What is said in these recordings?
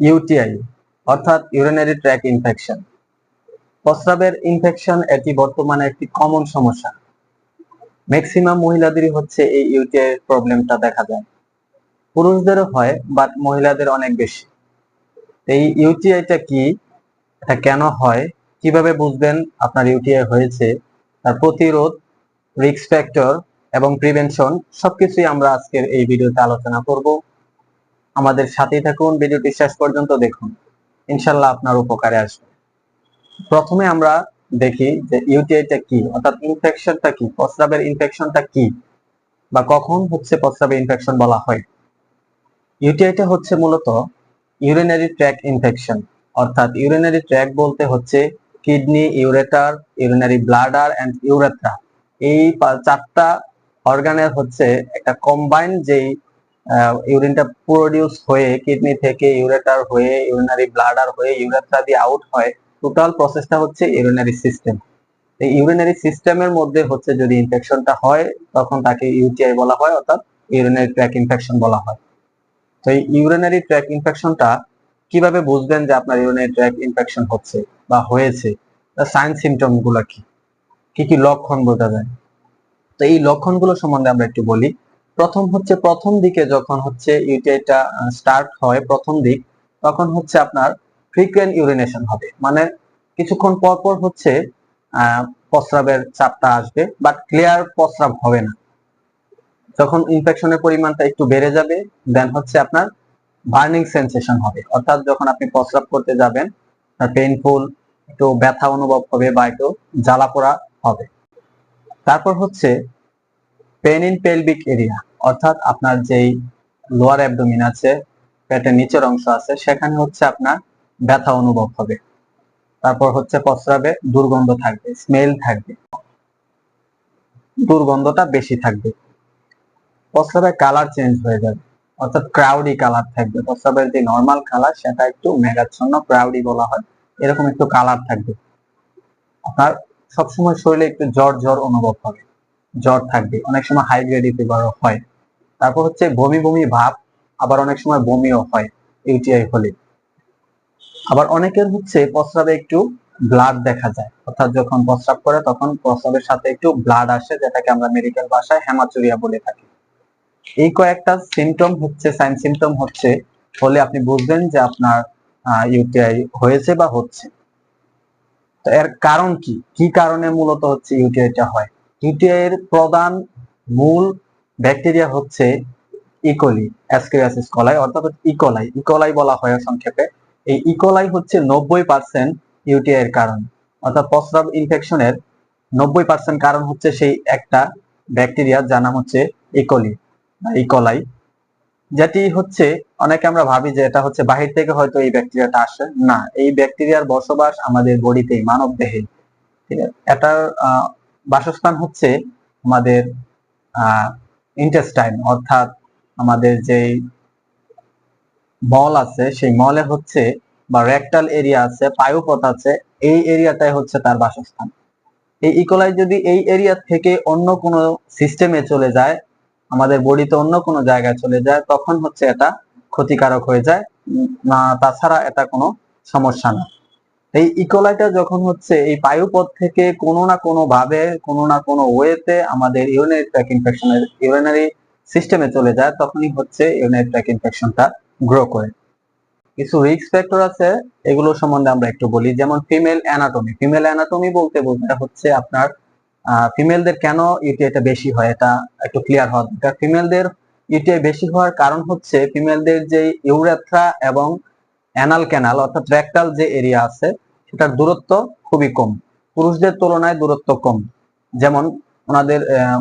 UTI, অর্থাৎ urinary tract infection প্রস্রাবের infection এটি বর্তমানে একটি কমন সমস্যা। ম্যাক্সিমাম মহিলাদেরই হচ্ছে এই ইউটিআই প্রবলেমটা দেখা যায়। পুরুষদেরও হয় বাট মহিলাদের অনেক বেশি। এই ইউটিআইটা কি, এটা কেন হয়, কীভাবে বুঝবেন আপনার ইউটিআই হয়েছে, তার প্রতিরোধ রিস্ক ফ্যাক্টর এবং প্রিভেনশন সবকিছুই আমরা আজকের এই ভিডিওতে আলোচনা করব। আমাদের সাথেই থাকুন, ভিডিওটি শেষ পর্যন্ত দেখুন। ইনশাল্লাহ আপনার উপকারে আসবে। প্রথমে আমরা দেখি যে ইউটিআইটা কি, অর্থাৎ ইনফেকশনটা কি, প্রস্রাবের ইনফেকশনটা কি, বা কখন হচ্ছে প্রস্রাবের ইনফেকশন বলা হয়। ইউটিআইটা হচ্ছে মূলত ইউরিনারি ট্র্যাক ইনফেকশন অর্থাৎ ইউরিনারি ট্র্যাক বলতে হচ্ছে kidney ureter urinary bladder and urethra এই চারটা অর্গানের হচ্ছে একটা কম্বাইন যেই ইউরিনটা প্রডিউস হয়ে কিডনি থেকে ইউরেটার হয়ে ইউরিনারি ব্লাডার হয়ে ইউরেথ্রা দিয়ে আউট হয় টোটাল প্রসেসটা হচ্ছে ইউরিনারি সিস্টেম এই ইউরিনারি সিস্টেমের মধ্যে হচ্ছে যদি ইনফেকশনটা হয়, তখন তাকে ইউটিআই বলা হয়, অর্থাৎ ইউরিনারি ট্র্যাক ইনফেকশন বলা হয়। তো এই ইউরিনারি ট্র্যাক ইনফেকশনটা কীভাবে বুঝবেন যে আপনার ইউরিনারি ট্র্যাক ইনফেকশন হচ্ছে বা হয়েছে? সাইন সিমটমগুলো কি? কি কি লক্ষণ বোঝা যায়? তো এই লক্ষণগুলো সম্বন্ধে আমরা একটু বলি। প্রথম হচ্ছে প্রথম দিকে যখন হচ্ছে ইউটিআইটা স্টার্ট হয় প্রথম দিক, তখন হচ্ছে আপনার ফ্রিকুয়েন্ট ইউরিনেশন হবে। মানে কিছুক্ষণ পর পর হচ্ছে প্রস্রাবের চাপটা আসবে বাট ক্লিয়ার প্রস্রাব হবে না। যখন ইনফেকশনের পরিমাণটা একটু বেড়ে যাবে দেন হচ্ছে আপনার বার্নিং সেন্সেশন হবে। অর্থাৎ যখন আপনি প্রস্রাব করতে যাবেন পেইনফুল একটু ব্যথা অনুভব হবে বা একটু জ্বালা পোড়া হবে। তারপর হচ্ছে পেন ইন পেলভিক এরিয়া অর্থাৎ আপনার যেই লোয়ার অ্যাবডোমিন আছে, পেটের নিচের অংশ আছে, সেখানে হচ্ছে আপনার ব্যথা অনুভব হবে। তারপর হচ্ছে প্রস্রাবে দুর্গন্ধ থাকবে স্মেল থাকবে, দুর্গন্ধটা বেশি থাকবে। প্রস্রাবের কালার চেঞ্জ হয়ে যাবে, অর্থাৎ ক্রাউডি কালার থাকবে। প্রস্রাবের যে নর্মাল কালার সেটা একটু মেঘাচ্ছন্ন ক্রাউডি বলা হয়, এরকম একটু কালার থাকবে। আপনার সবসময় শরীরে একটু জ্বর জ্বর অনুভব হবে, জ্বর থাকবে। অনেক সময় হাইগ্রেডি ফিভার হয়। তারপর হচ্ছে বমি বমি ভাব, আবার অনেক সময় বমিও হয় ইউটিআই হলে। আবার অনেকের হচ্ছে প্রস্রাবে একটু ব্লাড দেখা যায়। অর্থাৎ যখন প্রস্রাব করে তখন প্রস্রাবের সাথে একটু ব্লাড আসে, যেটাকে আমরা মেডিকেল ভাষায় হেমাচুরিয়া বলে থাকি। এই কয়েকটা সিমটম হচ্ছে সাইন সিমটম হচ্ছে, হলে আপনি বুঝবেন যে আপনার ইউটিআই হয়েছে বা হচ্ছে। তো এর কারণ কি? কি কারণে মূলত হচ্ছে ইউটিআইটা হয়? ইউটিআই এর প্রধান মূল ব্যাকটেরিয়া হচ্ছে ইকোলি অ্যাসকেরিয়াসিস কলাই অর্থাৎ ইকোলাই ইকোলাই বলা হয় সংক্ষেপে। এই ইকোলাই হচ্ছে নব্বই পার্সেন্ট ইউটিআই এর কারণ। অর্থাৎ প্রস্রাব ইনফেকশনের নব্বই পার্সেন্ট কারণ হচ্ছে সেই একটা ব্যাকটেরিয়া যার নাম হচ্ছে ইকোলি বা ইকোলাই যেটি হচ্ছে অনেকে আমরা ভাবি যে এটা হচ্ছে বাহির থেকে হয়তো এই ব্যাকটেরিয়াটা আসে। না এই ব্যাকটেরিয়ার বসবাস আমাদের বডিতেই মানব দেহে এটার আহ, বাসস্থান হচ্ছে আমাদের ইন্টেস্টাইন অর্থাৎ আমাদের যেই মল আছে, সেই মলে হচ্ছে বা রেকটাল এরিয়া আছে, পায়ুপথ আছে, এই এরিয়াটাই হচ্ছে তার বাসস্থান। এই ইকোলাই যদি এই এরিয়া থেকে অন্য কোনো সিস্টেমে চলে যায়, আমাদের বডিতে অন্য কোনো জায়গায় চলে যায়, তখন হচ্ছে এটা ক্ষতিকারক হয়ে যায়। না, তাছাড়া এটা কোনো সমস্যা না। এই ইকোলাইটা যখন হচ্ছে, এই বায়ুপথ থেকে কোনো না কোনো ভাবে কোনো না কোনো ওয়েতে আমাদের ইউরিনারি ট্র্যাক ইনফেকশনের ইউরিনারি সিস্টেমে চলে যায়, তখনই হচ্ছে ইউরিনারি ট্র্যাক ইনফেকশনটা গ্রো করে। কিছু রিস্ক ফ্যাক্টর আছে, এগুলো সম্বন্ধে আমরা একটু বলি, যেমন ফিমেল অ্যানাটমি ফিমেল অ্যানাটমি বলতে বোঝায় হচ্ছে আপনার ফিমেলদের কেন ইউটিআইটা বেশি হয়, এটা একটু ক্লিয়ার হওয়া দরকার। ফিমেলদের ইউটিআই বেশি হওয়ার কারণ হচ্ছে ফিমেলদের যে ইউরেথ্রা এবং অ্যানাল ক্যানাল, অর্থাৎ রেকটাল যে এরিয়া আছে, সেটার দূরত্ব খুবই কম। পুরুষদের তুলনায় দূরত্ব কম। যেমন ওনাদের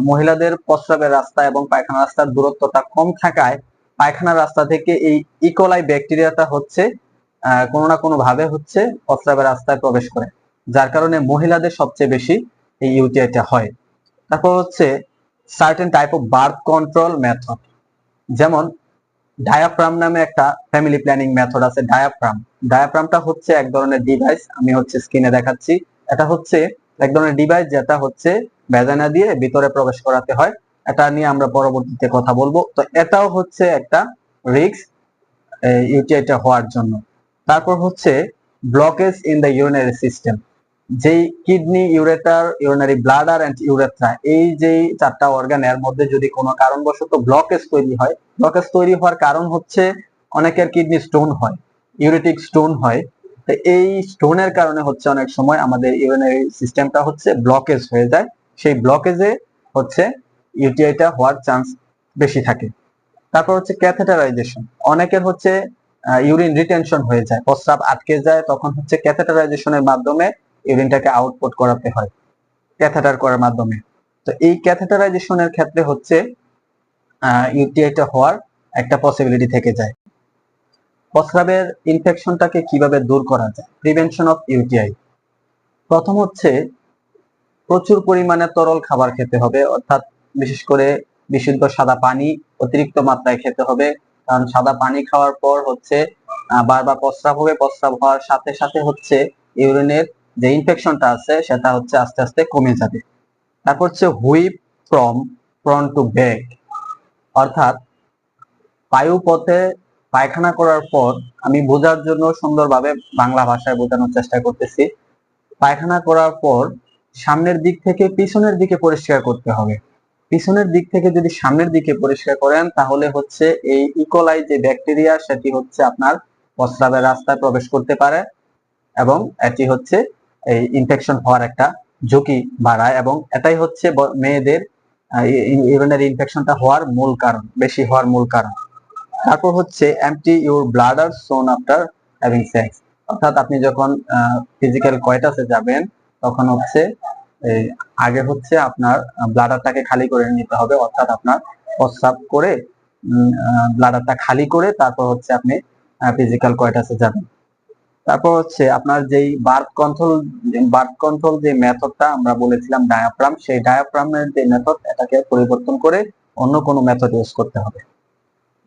মহিলাদের প্রস্রাবের রাস্তা এবং পায়খানা রাস্তার দূরত্বটা কম থাকায় পায়খানা রাস্তা থেকে এই ইকোলাই ব্যাকটেরিয়াটা হচ্ছে কোনো না কোনো ভাবে হচ্ছে প্রস্রাবের রাস্তায় প্রবেশ করে, যার কারণে মহিলাদের সবচেয়ে বেশি এই ইউটিআইটা হয়। তারপর হচ্ছে certain type of birth control method যেমন ডায়াফ্রাম নামে একটা ফ্যামিলি প্ল্যানিং মেথড আছে ডায়াফ্রাম ডায়াফ্রামটা হচ্ছে এক ধরনের ডিভাইস আমি হচ্ছে স্ক্রিনে দেখাচ্ছি। এটা হচ্ছে এক ধরনের ডিভাইস যেটা হচ্ছে ভেজানা দিয়ে ভিতরে প্রবেশ করাতে হয়। এটা নিয়ে আমরা পরবর্তীতে কথা বলব। তো এটাও হচ্ছে একটা রিস্ক ইউটিআইটা হওয়ার জন্য। তারপর হচ্ছে blockage in the urinary system যেই kidney, ureter, urinary bladder and urethra, এই যেই চারটা অর্গানের মধ্যে যদি কোনো কারণবশত ব্লকেজ তৈরি হয় ব্লকেজ তৈরি হওয়ার কারণ হচ্ছে অনেকের কিডনি স্টোন হয়, ইউরেটিক স্টোন হয়। তো এই স্টোনের কারণে হচ্ছে অনেক সময় আমাদের ইউরিনারি সিস্টেমটা হচ্ছে ব্লকেজ হয়ে যায়। সেই ব্লকেজে হচ্ছে ইউটিআইটা হওয়ার চান্স বেশি থাকে। তারপর হচ্ছে ক্যাথেটারাইজেশন অনেকের হচ্ছে ইউরিন রিটেনশন হয়ে যায়, প্রস্রাব আটকে যায়, তখন হচ্ছে ক্যাথেটারাইজেশনের মাধ্যমে ইউরিনটাকে আউটপুট করাতে হয় ক্যাথেটার করার মাধ্যমে। তো এই ক্যাথেটারাইজেশনের ক্ষেত্রে হচ্ছে ইউটিআইটা হওয়ার একটা পসিবিলিটি থেকে যায়। প্রস্রাবের ইনফেকশনটাকে কীভাবে দূর করা যায়? প্রিভেনশন অফ ইউটিআই প্রথম হচ্ছে, প্রচুর পরিমাণে তরল খাবার খেতে হবে, অর্থাৎ বিশেষ করে বিশুদ্ধ সাদা পানি, অতিরিক্ত মাত্রায় খেতে হবে। কারণ সাদা পানি খাওয়ার পর হচ্ছে বারবার প্রস্রাব হবে প্রস্রাব হওয়ার সাথে সাথে হচ্ছে ইউরিনের যে ইনফেকশনটা আছে, সেটা হচ্ছে আস্তে আস্তে কমে যাবে। তারপর হচ্ছে wipe from front to back অর্থাৎ বায়ুপথে পায়খানা করার পর আমি বোঝার জন্য সুন্দরভাবে বাংলা ভাষায় বোঝানোর চেষ্টা করতেছি। পায়খানা করার পর সামনের দিক থেকে পিছনের দিকে পরিষ্কার করতে হবে। পিছনের দিক থেকে যদি সামনের দিকে পরিষ্কার করেন, তাহলে হচ্ছে এই ইকোলাই যে ব্যাকটেরিয়া সেটি হচ্ছে আপনার প্রস্রাবের রাস্তায় প্রবেশ করতে পারে এবং এটি হচ্ছে এই ইনফেকশন হওয়ার একটা ঝুঁকি বাড়ায় এবং এটাই হচ্ছে মেয়েদের ইউরিনারি ইনফেকশনটা হওয়ার মূল কারণ, বেশি হওয়ার মূল কারণ। তারপর হচ্ছে empty your bladder soon after having sex অর্থাৎ আপনি যখন ফিজিক্যাল কয়টাসে যাবেন, তখন হচ্ছে আগে হচ্ছে আপনার ব্লাডারটাকে খালি করে নিতে হবে, অর্থাৎ আপনার প্রস্রাব করে ব্লাডারটা খালি করে তারপর হচ্ছে আপনি ফিজিক্যাল কয়টাসে যাবেন। তারপর হচ্ছে আপনার যেই বার্থ কন্ট্রোল বার্থ কন্ট্রোল যে মেথডটা আমরা বলেছিলাম ডায়াফ্রাম সেই ডায়াফ্রামের যে মেথড এটাকে পরিবর্তন করে অন্য কোনো মেথড ইউজ করতে হবে।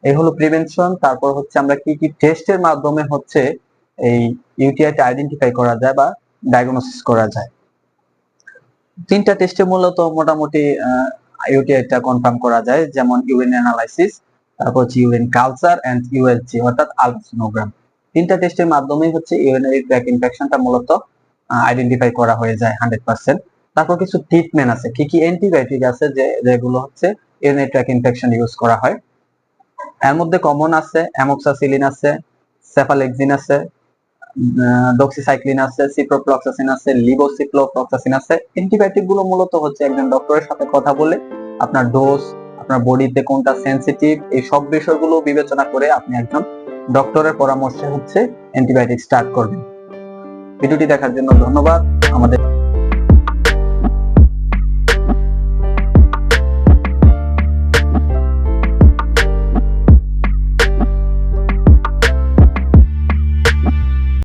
এই হলো প্রিভেনশন তারপর হচ্ছে আমরা কি কি টেস্টের মাধ্যমে হচ্ছে এই ইউটিআইটা আইডেন্টিফাই করা যায় বা ডায়াগনোসিস করা যায়। তিনটা টেস্টে মূলত মোটামুটি ইউটিআইটা কনফার্ম করা যায়, যেমন ইউরিন অ্যানালাইসিস তারপর হচ্ছে ইউরিন কালচার এন্ড ইউএসজি অর্থাৎ আলট্রাসোনোগ্রাম তিনটা টেস্টের মাধ্যমেই হচ্ছে ইউরিনারি ট্র্যাক ইনফেকশনটা মূলত আইডেন্টিফাই করা হয়ে যায় হান্ড্রেড পার্সেন্ট তারপর কিছু ট্রিটমেন্ট আছে। কি কি অ্যান্টিবায়োটিক আছে যে, যেগুলো হচ্ছে ইউরিনারি ট্র্যাক ইনফেকশন ইউজ করা হয়। এর মধ্যে কমন আছে অ্যামোক্সাসিলিন আছে সেফালেক্সিন আছে ডক্সিসাইক্লিন আছে সিপ্রোফ্লক্সাসিন আছে লিবোসিপ্লোফ্লক্সাসিন আছে। অ্যান্টিবায়োটিকগুলো মূলত হচ্ছে একজন ডক্টরের সাথে কথা বলে আপনার ডোজ আপনার বডিতে কোনটা সেনসিটিভ এই সব বিষয়গুলো বিবেচনা করে আপনি একজন ডক্টরের পরামর্শে হচ্ছে অ্যান্টিবায়োটিক স্টার্ট করবেন। ভিডিওটি দেখার জন্য ধন্যবাদ। আমাদের